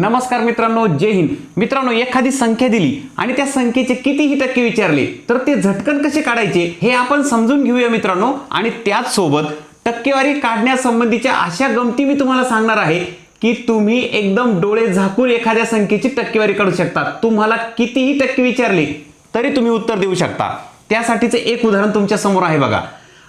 नमस्कार मित्रांनो जय हिंद. मित्रांनो एखादी संख्या दिली आणि त्या संख्येचे कितीही टक्के विचारले तर ते झटकन कसे काढायचे हे आपण समजून घेऊया मित्रांनो. आणि त्याच सोबत टक्केवारी काढण्यासंबंधीच्या अशा गमती मी तुम्हाला सांगणार आहे की तुम्ही एकदम डोळे झाकून एखाद्या संख्येची टक्केवारी काढू शकता. तुम्हाला कितीही टक्के विचारले तरी तुम्ही उत्तर देऊ शकता. त्यासाठीचे एक उदाहरण तुमच्यासमोर आहे बघा.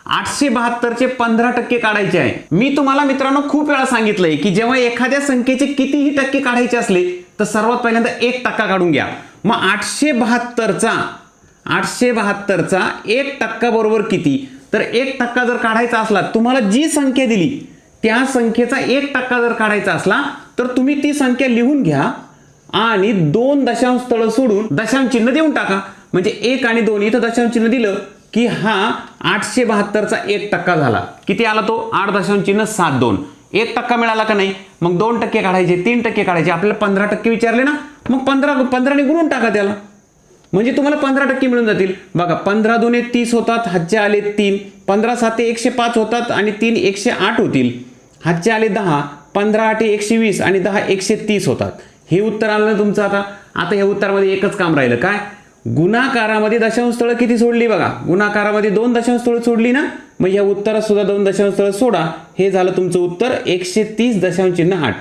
आठशे बहात्तरचे पंधरा टक्के काढायचे आहे. मी तुम्हाला मित्रांनो खूप वेळा सांगितलंय की जेव्हा एखाद्या संख्येचे कितीही टक्के काढायचे असले तर सर्वात पहिल्यांदा एक टक्का काढून घ्या. मग आठशे बहात्तरचा आठशे बहात्तरचा एक टक्का बरोबर किती? तर एक टक्का जर काढायचा असला तुम्हाला जी संख्या दिली त्या संख्येचा एक टक्का जर काढायचा असला तर तुम्ही ती संख्या लिहून घ्या आणि दोन दशांश स्थळं सोडून दशांश चिन्ह देऊन टाका. म्हणजे एक आणि दोन इथं दशांश चिन्ह दिलं की हा आठशे बहात्तरचा एक टक्का झाला. किती आला तो? आठ दशांश चिन्ह सात दोन. एक टक्का मिळाला का नाही? मग दोन टक्के काढायचे तीन टक्के काढायचे. आपल्याला पंधरा टक्के विचारले ना मग पंधरा पंधराने गुणून टाका त्याला. म्हणजे तुम्हाला पंधरा टक्के मिळून जातील. बघा पंधरा दोन तीस होतात हातचे आले तीन. पंधरा साते एकशे पाच होतात आणि तीन एकशे आठ होतील. हातचे आले दहा पंधरा आठ एकशे वीस आणि दहा एकशे तीस होतात. हे उत्तर आलं ना तुमचं आता? आता या उत्तरामध्ये एकच काम राहिलं. काय? गुणाकारामध्ये दशांश स्थळं किती सोडली बघा? गुणाकारामध्ये दोन दशांशस्थळं सोडली ना? मग या उत्तरात सुद्धा दोन दशांशस्थळं सोडा. हे झालं तुमचं उत्तर एकशे तीस दशांश चिन्ह आठ.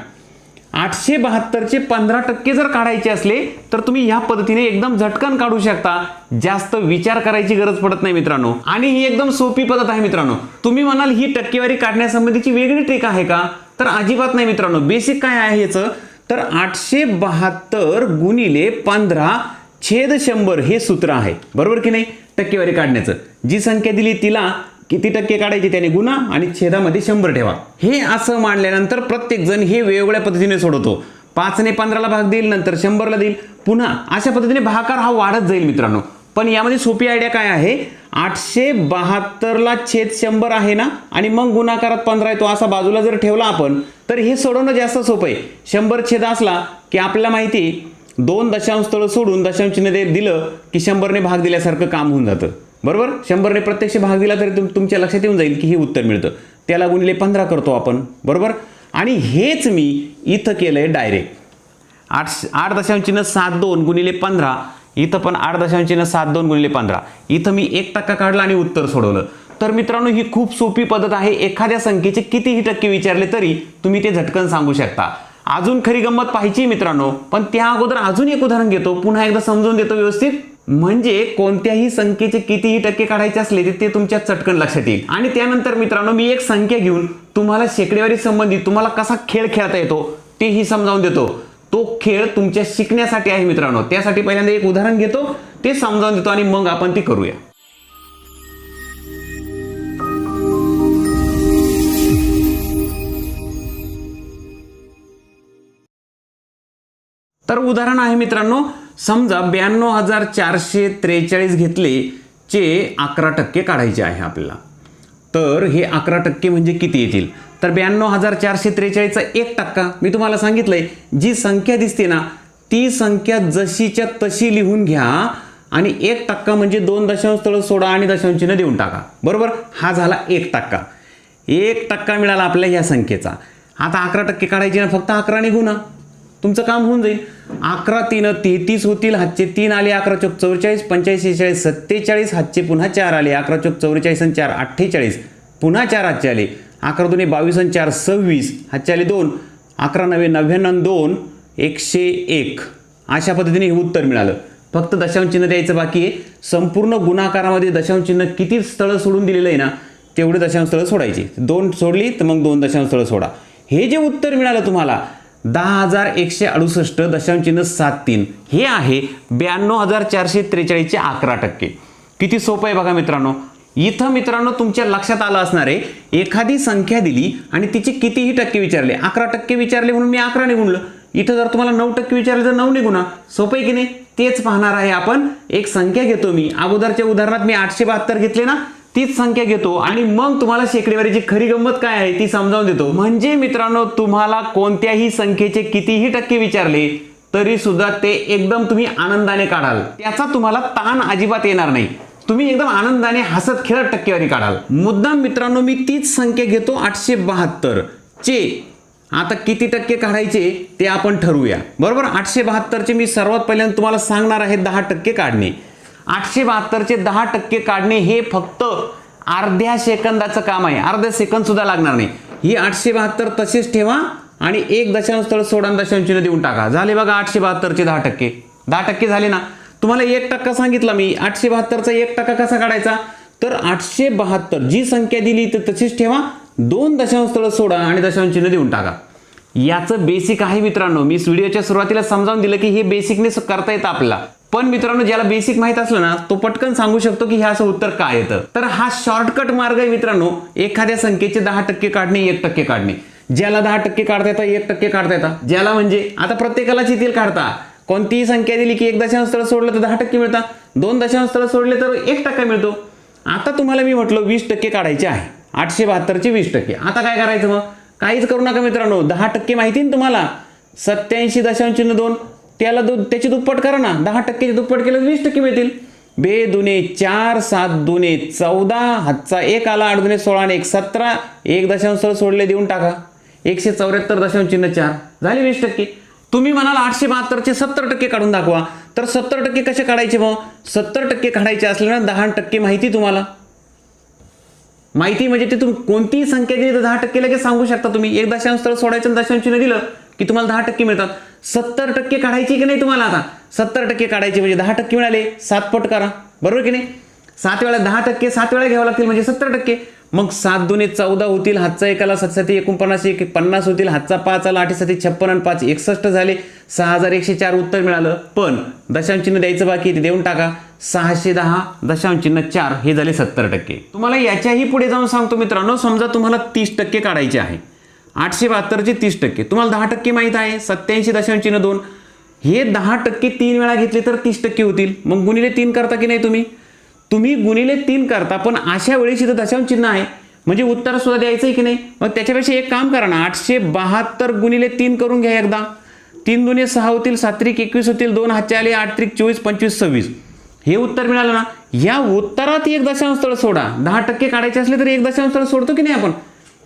आठशे बहात्तरचे पंधरा टक्के जर काढायचे असले तर तुम्ही ह्या पद्धतीने एकदम झटकन काढू शकता. जास्त विचार करायची गरज पडत नाही मित्रांनो. आणि ही एकदम सोपी पद्धत आहे मित्रांनो. तुम्ही म्हणाल ही टक्केवारी काढण्यासंबंधीची वेगळी ट्रिक आहे का? तर अजिबात नाही मित्रांनो. बेसिक काय आहे याचं? तर आठशे बहात्तर गुणिले पंधरा छेद शंभर हे सूत्र आहे. बरोबर की नाही? टक्केवारी काढण्याचं. जी संख्या दिली तिला किती टक्के काढायची त्याने? गुन्हा आणि छेदामध्ये शंभर ठेवा. हे असं मांडल्यानंतर प्रत्येक जण हे वेगवेगळ्या पद्धतीने सोडवतो. पाचने पंधराला भाग देईल नंतर शंभरला देईल. पुन्हा अशा पद्धतीने भाकार हा वाढत जाईल मित्रांनो. पण यामध्ये सोपी आयडिया काय आहे? आठशे बहात्तरला छेद शंभर आहे ना? आणि मग गुणाकारात पंधरा येतो असा बाजूला जर ठेवला आपण तर हे सोडवणं जास्त सोपं आहे. शंभर छेद असला की आपल्याला माहिती दोन दशांश स्थळं सोडून दशांश चिन्ह दे दिलं की शंभरने भाग दिल्यासारखं काम होऊन जातं. बरोबर? शंभरने प्रत्यक्ष भाग दिला तरी तुम तुमच्या लक्षात येऊन जाईल की हे उत्तर मिळतं. त्याला गुणिले पंधरा करतो आपण. बरोबर? आणि हेच मी इथं केलं आहे डायरेक्ट आठ आठ दशांश चिन्ह सात दोन गुणिले पंधरा. इथं पण आठ दशांश चिन्ह सात दोन गुणिले पंधरा. इथं मी एक टक्का काढला आणि उत्तर सोडवलं. तर मित्रांनो ही खूप सोपी पद्धत आहे. एखाद्या संख्येचे कितीही टक्के विचारले तरी तुम्ही ते झटकन सांगू शकता. अजून खरी गंमत पाहिजे मित्रांनो. पण त्या अगोदर अजून एक उदाहरण घेतो. पुन्हा एकदा समजून देतो व्यवस्थित. म्हणजे कोणत्याही संख्येचे कितीही टक्के काढायचे असले तर ते तुमच्या चटकन लक्षात येईल. आणि त्यानंतर मित्रांनो मी एक संख्या घेऊन तुम्हाला शेकडेवारी संबंधित तुम्हाला कसा खेळ खेळता येतो तेही समजावून देतो. तो खेळ तुमच्या शिकण्यासाठी आहे मित्रांनो. त्यासाठी पहिल्यांदा एक उदाहरण घेतो. ते समजावून देतो आणि मग आपण ते करूया. तर उदाहरण आहे मित्रांनो समजा ब्याण्णव हजार चारशे त्रेचाळीस घेतले चे अकरा टक्के काढायचे आहे आपल्याला. तर हे अकरा टक्के म्हणजे किती येतील? तर ब्याण्णव हजार चारशे त्रेचाळीसचा एक टक्का. मी तुम्हाला सांगितलंय जी संख्या दिसते ना ती संख्या जशीच्या तशी लिहून घ्या आणि एक टक्का म्हणजे दोन दशांश स्थळ सोडा आणि दशांशीनं देऊन टाका. बरोबर? हा झाला एक टक्का. एक टक्का मिळाला आपल्या ह्या संख्येचा. आता अकरा टक्के काढायचे ना फक्त अकरा निघू ना तुमचं काम होऊन जाईल. अकरा तीन तेहतीस होतील हातचे तीन आले अकरा चौक चौवेचाळीस पंच्याऐंशी चाळीस सत्तेचाळीस हातचे पुन्हा चार आले अकरा चौक चौवेचाळीस आणि चार अठ्ठेचाळीस. पुन्हा चार हातचे आले. अकरा दोन्ही बावीस आणि चार सव्वीस. हातचे आले दोन. अकरा नव्हे नव्याण्णव दोन. एकशे एक. अशा पद्धतीने हे उत्तर मिळालं. फक्त दशांश चिन्ह द्यायचं बाकी आहे. संपूर्ण गुणाकारामध्ये दशांश चिन्ह किती स्थळं सोडून दिलेलं आहे ना तेवढे दशांश स्थळं सोडायची. दोन सोडली तर मग दोन दशांश स्थळं सोडा. हे जे उत्तर मिळालं तुम्हाला दहा हजार एकशे अडुसष्ट दशांश सात तीन. हे आहे ब्याण्णव हजार चारशे त्रेचाळीसचे अकरा टक्के. किती सोपं आहे बघा मित्रांनो. इथं मित्रांनो तुमच्या लक्षात आलं असणार आहे एखादी संख्या दिली आणि तिचे कितीही टक्के विचारले अकरा टक्के विचारले म्हणून मी अकरा निघुणलं इथं जर तुम्हाला नऊ टक्के विचारले तर नऊ निघुणा सोपं आहे की नाही? तेच पाहणार आहे आपण. एक संख्या घेतो मी. अगोदरच्या उदाहरणात मी आठशे बहात्तर घेतले ना? तीच संख्या घेतो आणि मग तुम्हाला शेकडेवारीची खरी गंमत काय आहे ती समजावून देतो. म्हणजे मित्रांनो तुम्हाला कोणत्याही संख्येचे कितीही टक्के विचारले तरी सुद्धा ते एकदम तुम्ही आनंदाने काढाल. त्याचा तुम्हाला ताण अजिबात येणार नाही. तुम्ही एकदम आनंदाने हसत खेळत टक्केवारी काढाल. मुद्दाम मित्रांनो मी तीच संख्या घेतो आठशे बहात्तर. चे आता किती टक्के काढायचे ते आपण ठरवूया. बरोबर? आठशे बहात्तरचे मी सर्वात पहिल्यांदा तुम्हाला सांगणार आहे दहा टक्के काढणे. आठशे बहात्तरचे दहा टक्के काढणे हे फक्त अर्ध्या सेकंदाचं काम आहे. अर्ध्या सेकंद सुद्धा लागणार नाही. ही आठशे बहात्तर तसेच ठेवा आणि एक दशांश स्थळ सोडा दशांशीनं देऊन टाका. झाले बघा आठशे बहात्तरचे दहा टक्के. दहा टक्के झाले ना? तुम्हाला एक टक्का सांगितला मी. आठशे बहात्तरचा एक टक्का कसा काढायचा? तर आठशे बहात्तर जी संख्या दिली तर तशीच ठेवा. दोन दशांश स्थळ सोडा आणि दशांश देऊन टाका. याचं बेसिक आहे मित्रांनो. मी व्हिडिओच्या सुरुवातीला समजावून दिलं की हे बेसिकने करता येतं आपल्याला. पण मित्रांनो ज्याला बेसिक माहीत असलं ना तो पटकन सांगू शकतो की हे असं उत्तर काय येतं. तर हा शॉर्टकट मार्ग आहे मित्रांनो एखाद्या संख्येचे दहा टक्के काढणे एक टक्के काढणे. ज्याला दहा टक्के काढता येतात एक टक्के काढता येतात ज्याला म्हणजे आता प्रत्येकालाच येतील काढता. कोणतीही संख्या दिली की एक दशांश स्थळ सोडलं तर दहा टक्के मिळतात दोन दशांश स्थळ सोडले तर एक टक्का मिळतो. आता तुम्हाला मी म्हटलं वीस टक्के काढायचे आहे. आठशे बहात्तरचे वीस टक्के. आता काय करायचं मग? काहीच करू नका मित्रांनो. दहा टक्के माहिती ना तुम्हाला? सत्याऐंशी दशांश दोन त्याला दु त्याची दुप्पट करा ना. दहा टक्केची दुप्पट केलं वीस टक्के मिळतील. बे दुने चार सात दुने चौदा हातचा एक आला आठ दुने सोळा आणि एक सतरा. एक दशांश सोडले देऊन टाका. एकशे चौऱ्याहत्तर दशांश चिन्ह चार. झाले वीस टक्के. तुम्ही म्हणाल आठशे बहात्तरचे सत्तर टक्के काढून दाखवा. तर सत्तर टक्के कसे काढायचे मग? सत्तर टक्के काढायचे असल्यानं दहा टक्के माहिती तुम्हाला. माहिती म्हणजे ते तुम्ही कोणतीही संख्या दिली तर दहा टक्के लगेच सांगू शकता तुम्ही. एक दशांश स्थळ सोडायचं दशांश चिन्ह दिलं की तुम्हाला दहा टक्के मिळतात. सत्तर टक्के काढायची की नाही तुम्हाला आता? सत्तर टक्के काढायचे म्हणजे दहा टक्के मिळाले. सात पट करा. बरोबर की नाही? सात वेळा दहा टक्के सात वेळा घ्यावं लागतील म्हणजे सत्तर टक्के. मग सात दोन्ही चौदा होतील हातचा एकाला सतसाती एकोणपन्नास एक पन्नास होतील हातचा पाच आला आठीसाठी छप्पन आणि पाच एकसष्ट झाले. सहा हजार एकशे चार उत्तर मिळालं. पण दशांश चिन्ह द्यायचं बाकी ते देऊन टाका. सहाशे दहा दशांश चिन्ह चार हे झाले सत्तर टक्के. तुम्हाला याच्याही पुढे जाऊन सांगतो मित्रांनो समजा तुम्हाला तीस टक्के काढायचे आहे. आठशे बहात्तरचे तीस टक्के. तुम्हाला दहा टक्के माहीत आहे सत्याऐंशी दशांश चिन्ह दोन. हे दहा टक्के तीन वेळा घेतले तर तीस टक्के होतील. मग गुणिले तीन करता की नाही तुम्ही? तुम्ही गुणिले तीन करता पण अशा वेळेस इथं दशांश चिन्ह आहे. म्हणजे उत्तर सुद्धा द्यायचं आहे की नाही? मग त्याच्यापेक्षा एक काम करा ना आठशे बहात्तर गुणिले तीन करून घ्या एकदा. तीन दुने सहा होतील सात्रिक एकवीस होतील दोन हातचे आले आठ त्रिक चोवीस पंचवीस सव्वीस. हे उत्तर मिळालं ना? या उत्तरात एक दशांश स्थळ सोडा. दहा टक्के काढायचे असले तर एक दशांश स्थळ सोडतो की नाही आपण?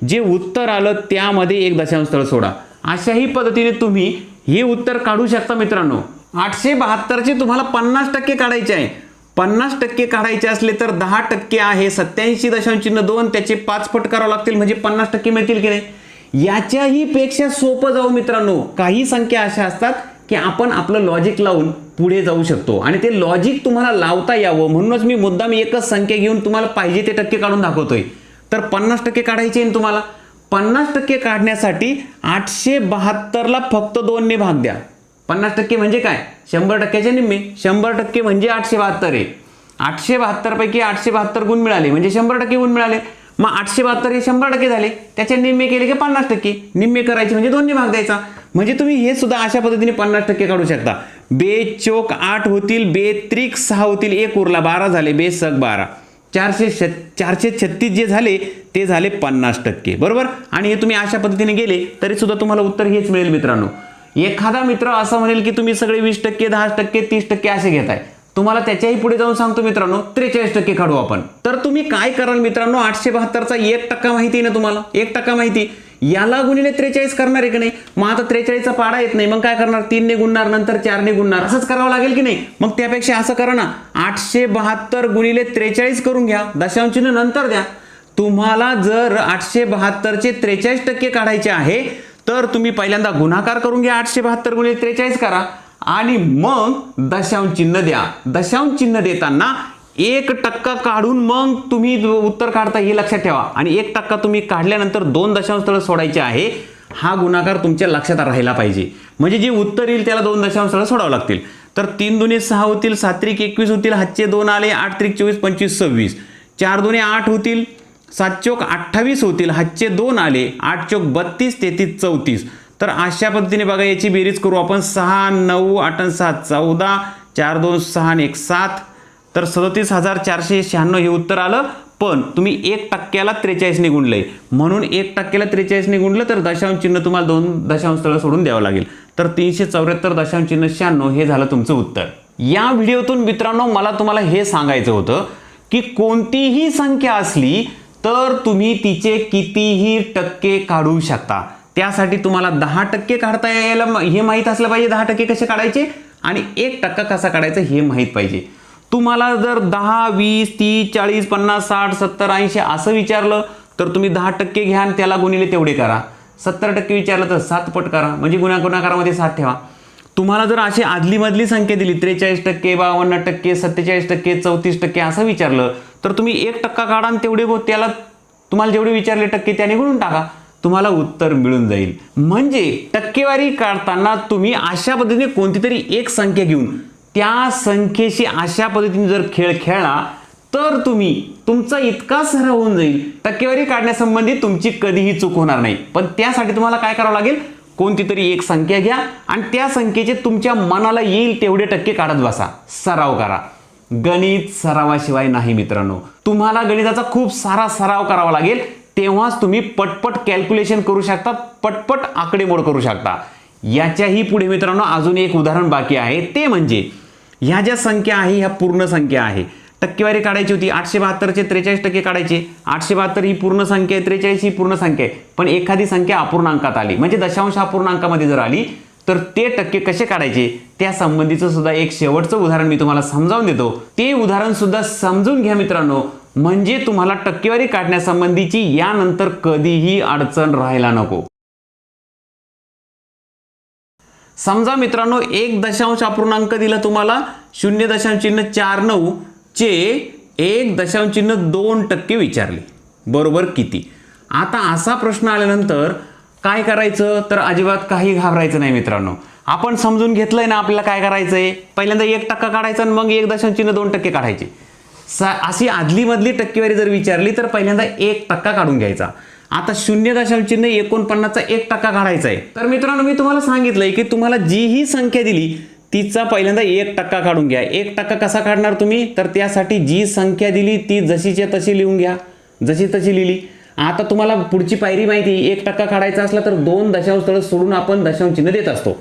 जे उत्तर आलं त्यामध्ये एक दशांश स्थळ सोडा. अशाही पद्धतीने तुम्ही हे उत्तर काढू शकता मित्रांनो. आठशे बहात्तरचे तुम्हाला पन्नास टक्के काढायचे आहे. पन्नास टक्के काढायचे असले तर दहा टक्के आहे सत्याऐंशी दशांश चिन्ह दोन त्याचे पाच पट करावं लागतील म्हणजे पन्नास टक्के मिळतील की नाही? याच्याही पेक्षा सोपं जाऊ मित्रांनो. काही संख्या अशा असतात की आपण आपलं लॉजिक लावून पुढे जाऊ शकतो. आणि ते लॉजिक तुम्हाला लावता यावं. म्हणूनच मी मुद्दाम एकच संख्या घेऊन तुम्हाला पाहिजे ते टक्के काढून दाखवतोय. तर पन्नास टक्के काढायचे आहे तुम्हाला? पन्नास टक्के काढण्यासाठी आठशे बहात्तरला फक्त दोनने भाग द्या. पन्नास टक्के म्हणजे काय? शंभर टक्क्याचे निम्मे. शंभर टक्के म्हणजे आठशे बहात्तर आहे. आठशे बहात्तरपैकी आठशे बहात्तर गुण मिळाले. म्हणजे शंभर टक्के गुण मिळाले. मग आठशे बहात्तर हे शंभर टक्के झाले. त्याचे निम्मे केले की पन्नास टक्के. निम्मे करायचे म्हणजे दोन्ही भाग द्यायचा. म्हणजे तुम्ही हे सुद्धा अशा पद्धतीने पन्नास टक्के काढू शकता. बे चोक आठ होतील बे त्रिक सहा होतील एक उरला बारा झाले बे सग बारा. चारशे श चारशे छत्तीस जे झाले ते झाले पन्नास टक्के. बरोबर? आणि हे तुम्ही अशा पद्धतीने गेले तरी सुद्धा तुम्हाला उत्तर हेच मिळेल मित्रांनो. एखादा मित्र असं म्हणेल की तुम्ही सगळे वीस टक्के दहा टक्के तीस टक्के असे घेताय. तुम्हाला त्याच्याही पुढे जाऊन सांगतो मित्रांनो त्रेचाळीस टक्के काढू आपण. तर तुम्ही काय कराल मित्रांनो आठशे बहात्तरचा एक टक्का माहिती आहे ना तुम्हाला? एक टक्का माहिती. याला गुणिले त्रेचाळीस करणार आहे की नाही? मग आता त्रेचाळीसचा पाडा येत नाही. मग काय करणार? तीनने गुणणार नंतर चारने गुणणार. असंच करावं लागेल की नाही? मग त्यापेक्षा असं करा ना. आठशे बहात्तर गुणिले त्रेचाळीस करून घ्या. दशांश नंतर द्या. तुम्हाला जर आठशे बहात्तरचे त्रेचाळीस टक्के काढायचे आहे तर तुम्ही पहिल्यांदा गुणाकार करून घ्या. आठशे बहात्तर गुणिले त्रेचाळीस करा. आणि मग दशांश चिन्ह द्या. दशांश चिन्ह देताना एक टक्का काढून मग तुम्ही उत्तर काढता हे लक्षात ठेवा. आणि एक टक्का तुम्ही काढल्यानंतर दोन दशांश स्थळ सोडायचे आहे हा गुणाकार तुमच्या लक्षात राहिला पाहिजे. म्हणजे जे उत्तर येईल त्याला दोन दशांश स्थळ सोडावं लागतील. तर तीन दुने सहा होतील सात्रिक एकवीस होतील हातचे दोन आले आठ त्रिक चोवीस पंचवीस सव्वीस. चार दुने आठ होतील सात चोक अठ्ठावीस होतील हातचे दोन आले आठ चोक बत्तीस तेहतीस चौतीस. तर अशा पद्धतीने बघा याची बेरीज करू आपण. सहा नऊ आठ सहा चौदा. चार दोन सहा आणि एक सात. तर सदतीस हजार चारशे शहाण्णव हे उत्तर आलं पण तुम्ही एक टक्क्याला त्रेचाळीसने गुणलंय म्हणून एक टक्क्याला त्रेचाळीसने गुणलं तर दशांश चिन्ह तुम्हाला दोन दशांश स्थळ सोडून द्यावं लागेल. तर तीनशे चौऱ्याहत्तर दशांश चिन्ह शहाण्णव हे झालं तुमचं उत्तर. या व्हिडिओतून मित्रांनो मला तुम्हाला हे सांगायचं होतं की कोणतीही संख्या असली तर तुम्ही तिचे कितीही टक्के काढू शकता. त्यासाठी तुम्हाला दहा टक्के काढता यायला हे माहीत असलं पाहिजे दहा टक्के कसे काढायचे? आणि एक टक्का कसा काढायचा हे माहीत पाहिजे. तुम्हाला जर दहा वीस तीस चाळीस पन्नास साठ सत्तर ऐंशी असं विचारलं तर तुम्ही दहा टक्के घ्या आणि त्याला गुणिले तेवढे करा. सत्तर टक्के विचारलं तर सात पट करा. म्हणजे गुन्हा गुणाकारामध्ये सात ठेवा. तुम्हाला जर अशी आदलीमधली संख्या दिली त्रेचाळीस टक्के बावन्न टक्के सत्तेचाळीस टक्के चौतीस टक्के असं विचारलं तर तुम्ही एक टक्का काढा आणि तेवढे गो त्याला तुम्हाला जेवढे विचारले टक्के त्याने गुणून टाका. तुम्हाला उत्तर मिळून जाईल. म्हणजे टक्केवारी काढताना तुम्ही अशा पद्धतीने कोणती तरी एक संख्या घेऊन त्या संख्येशी अशा पद्धतीने जर खेळ खेळला तर तुम्ही तुमचा इतका सराव होऊन जाईल. टक्केवारी काढण्यासंबंधी तुमची कधीही चूक होणार नाही. पण त्यासाठी तुम्हाला काय करावं लागेल? कोणती तरी एक संख्या घ्या आणि त्या संख्येचे तुमच्या मनाला येईल तेवढे टक्के काढत बसा. सराव करा. गणित सरावाशिवाय नाही मित्रांनो. तुम्हाला गणिताचा खूप सारा सराव करावा लागेल. तेव्हाच तुम्ही पटपट कॅल्क्युलेशन करू शकता पटपट आकडेमोड करू शकता. याच्याही पुढे मित्रांनो अजून एक उदाहरण बाकी आहे. ते म्हणजे ह्या ज्या संख्या आहे ह्या पूर्ण संख्या आहे. टक्केवारी काढायची होती आठशे बहात्तरचे त्रेचाळीस टक्के काढायचे. आठशे बहात्तर ही पूर्ण संख्या आहे त्रेचाळीस ही पूर्ण संख्या आहे. पण एखादी संख्या अपूर्णांकात आली. म्हणजे दशांश अपूर्णांकामध्ये जर आली तर ते टक्के कसे काढायचे? त्या संबंधीचं सुद्धा एक शेवटचं उदाहरण मी तुम्हाला समजावून देतो. ते उदाहरण सुद्धा समजून घ्या मित्रांनो. म्हणजे तुम्हाला टक्केवारी काढण्यासंबंधीची यानंतर कधीही अडचण राहायला नको. समजा मित्रांनो एक दशांश अपूर्णांक दिला तुम्हाला. शून्य दशांश चिन्ह चार नऊ चे एक दशांश चिन्ह दोन टक्के विचारले. बरोबर किती? आता असा प्रश्न आल्यानंतर काय करायचं? तर अजिबात काही घाबरायचं नाही मित्रांनो. आपण समजून घेतलंय ना आपल्याला काय करायचं आहे पहिल्यांदा एक टक्का काढायचा आणि मग एक दशांश चिन्ह दोन टक्के काढायचे. सा अशी आदली मधली टक्केवारी जर विचारली तर पहिल्यांदा एक टक्का काढून घ्यायचा. आता शून्य दशांश चिन्ह एकोणपन्नासचा एक टक्का काढायचा आहे. तर मित्रांनो मी तुम्हाला सांगितलंय की तुम्हाला जी ही संख्या दिली तिचा पहिल्यांदा एक टक्का काढून घ्या. एक टक्का कसा काढणार तुम्ही? तर त्यासाठी जी संख्या दिली ती जशीच्या तशी लिहून घ्या. जशी तशी लिहिली. आता तुम्हाला पुढची पायरी माहिती एक टक्का काढायचा असला तर दोन दशांश स्थळ सोडून आपण दशांश चिन्ह देत असतो.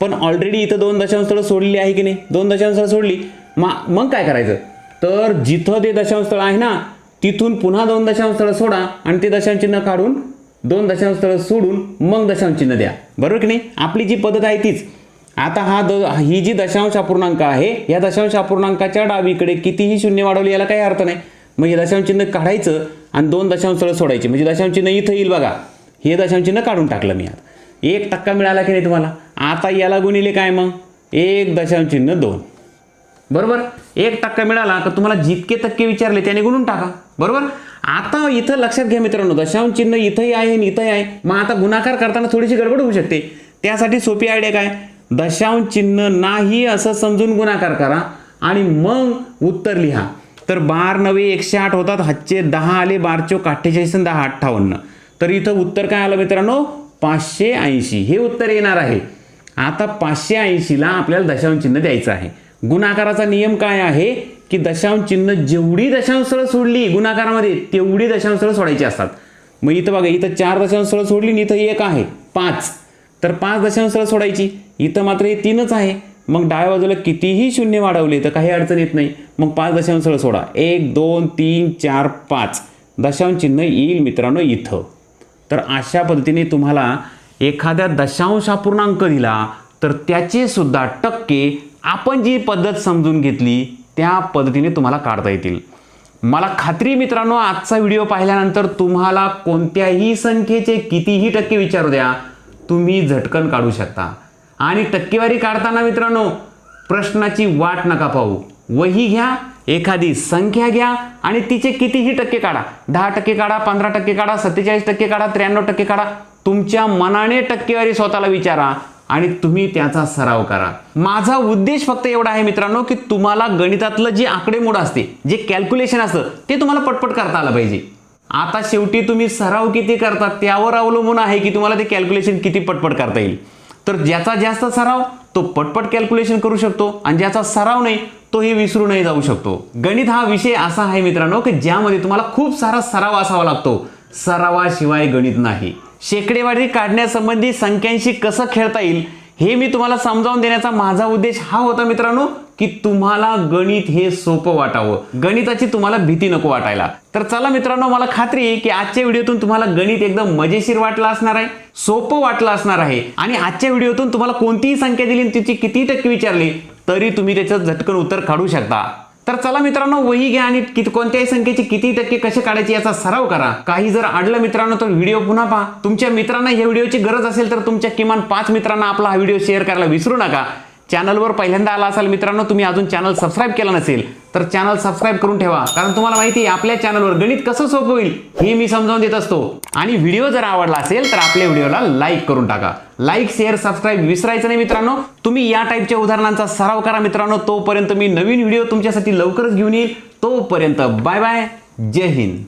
पण ऑलरेडी इथं दोन दशांश स्थळ सोडलेली आहे की नाही? दोन दशांश स्थळ सोडली. मग काय करायचं? तर जिथं ते दशांश स्थळ आहे ना तिथून पुन्हा दोन दशांश स्थळं सोडा आणि ते दशांश चिन्ह काढून दोन दशांश स्थळं सोडून मग दशांश चिन्ह द्या. बरोबर की नाही? आपली जी पद्धत आहे तीच. आता हा द ही जी दशांश अपूर्णांक आहे या दशांश अपूर्णांकाच्या डावीकडे कितीही शून्य वाढवली याला काही अर्थ नाही. मग हे दशांश चिन्ह काढायचं आणि दोन दशांश स्थळं सोडायचे. म्हणजे दशांश चिन्ह इथं येईल बघा. हे दशांश चिन्ह काढून टाकलं मी आता एक टक्का मिळाला की नाही तुम्हाला? आता याला गुणिले काय मग? एक दशांश चिन्ह दोन. बरोबर? एक टक्का मिळाला तर तुम्हाला जितके टक्के विचारले त्याने गुणून टाका. बरोबर? आता इथं लक्षात घ्या मित्रांनो दशांश चिन्ह इथंही आहे आणि इथंही आहे. मग आता गुणाकार करताना थोडीशी गडबड होऊ शकते. त्यासाठी सोपी आयडिया काय? दशांश चिन्ह नाही असं समजून गुणाकार करा आणि मग उत्तर लिहा. तर बार नवे एकशे आठ होतात हातचे दहा आले बार चोक अठ्ठेचाळीस दहा अठ्ठावन्न. तर इथं उत्तर काय आलं मित्रांनो? पाचशे ऐंशी. हे उत्तर येणार आहे. आता पाचशे ऐंशीला आपल्याला दशांश चिन्ह द्यायचं आहे. गुणाकाराचा नियम काय आहे? की दशांश चिन्ह जेवढी दशांश सोडली गुणाकारामध्ये तेवढी दशांश सोडायची असतात. मग इथं बघा इथं चार दशांश सोडली आणि इथं एक आहे पाच. तर पाच दशांश सोडायची. इथं मात्र हे तीनच आहे. मग डाव्या बाजूला कितीही शून्य वाढवले तर काही अडचण येत नाही. मग पाच दशांश सोडा. एक दोन तीन चार पाच. दशांश चिन्ह येईल मित्रांनो इथं. तर अशा पद्धतीने तुम्हाला एखाद्या दशांश अपूर्णांक दिला तर त्याचे सुद्धा टक्के आपण जी पद्धत समजून घेतली त्या पद्धतीने तुम्हाला काढता येतील. मला खात्री मित्रांनो आजचा व्हिडिओ पाहिल्यानंतर तुम्हाला कोणत्याही संख्येचे कितीही टक्के विचारू द्या तुम्ही झटकन काढू शकता. आणि टक्केवारी काढताना मित्रांनो प्रश्नाची वाट नका पाहू. वही घ्या एखादी संख्या घ्या आणि तिचे कितीही टक्के काढा. दहा टक्के काढा पंधरा टक्के काढा सत्तेचाळीस टक्के काढा त्र्याण्णव टक्के काढा. तुमच्या मनाने टक्केवारी स्वतःला विचारा. आणि तुम्ही त्याचा सराव करा. माझा उद्देश फक्त एवढा आहे मित्रांनो की तुम्हाला गणितातलं जे आकडेमोड असते जे कॅल्क्युलेशन असतं ते तुम्हाला पटपट करता आलं पाहिजे. आता शेवटी तुम्ही सराव किती करता त्यावर अवलंबून आहे की तुम्हाला ते कॅल्क्युलेशन किती पटपट करता येईल. तर ज्याचा जास्त सराव तो पटपट कॅल्क्युलेशन करू शकतो आणि ज्याचा सराव नाही तोही विसरूनही जाऊ शकतो. गणित हा विषय असा आहे मित्रांनो की ज्यामध्ये तुम्हाला खूप सारा सराव असावा लागतो. सरावाशिवाय गणित नाही. शेकडेवारी काढण्यासंबंधी संख्यांशी कसं खेळता येईल हे मी तुम्हाला समजावून देण्याचा माझा उद्देश हा होता मित्रांनो की तुम्हाला गणित हे सोपं वाटावं. गणिताची तुम्हाला भीती नको वाटायला. तर चला मित्रांनो मला खात्री आहे की आजच्या व्हिडिओतून तुम्हाला गणित एकदम मजेशीर वाटलं असणार आहे सोपं वाटलं असणार आहे. आणि आजच्या व्हिडिओतून तुम्हाला कोणतीही संख्या दिली आणि तिची किती टक्के विचारली तरी तुम्ही त्याचं झटकन उत्तर काढू शकता. तर चला मित्रांनो वही घ्या आणि किती कोणत्याही संख्येचे किती टक्के कसे काढायचे याचा सराव करा. काही जर आडलं मित्रांनो तर व्हिडिओ पुन्हा पहा. तुमच्या मित्रांना या व्हिडिओची गरज असेल तर तुमच्या किमान पाच मित्रांना आपला हा व्हिडिओ शेअर करायला विसरू नका. चॅनलवर पहिल्यांदा आला असाल मित्रांनो तुम्ही अजून चॅनल सबस्क्राईब केला नसेल तर चॅनल सबस्क्राईब करून ठेवा. कारण तुम्हाला माहिती आहे आपल्या चॅनलवर गणित कसं सोपं होईल हे मी समजावून देत असतो. आणि व्हिडिओ जर आवडला असेल तर आपल्या व्हिडिओला लाईक करून टाका. लाईक शेअर सबस्क्राईब विसरायचं नाही मित्रांनो. तुम्ही या टाईपच्या उदाहरणांचा सराव करा मित्रांनो. तोपर्यंत मी नवीन व्हिडिओ तुमच्यासाठी लवकरच घेऊन येईल. तोपर्यंत बाय बाय जय हिंद.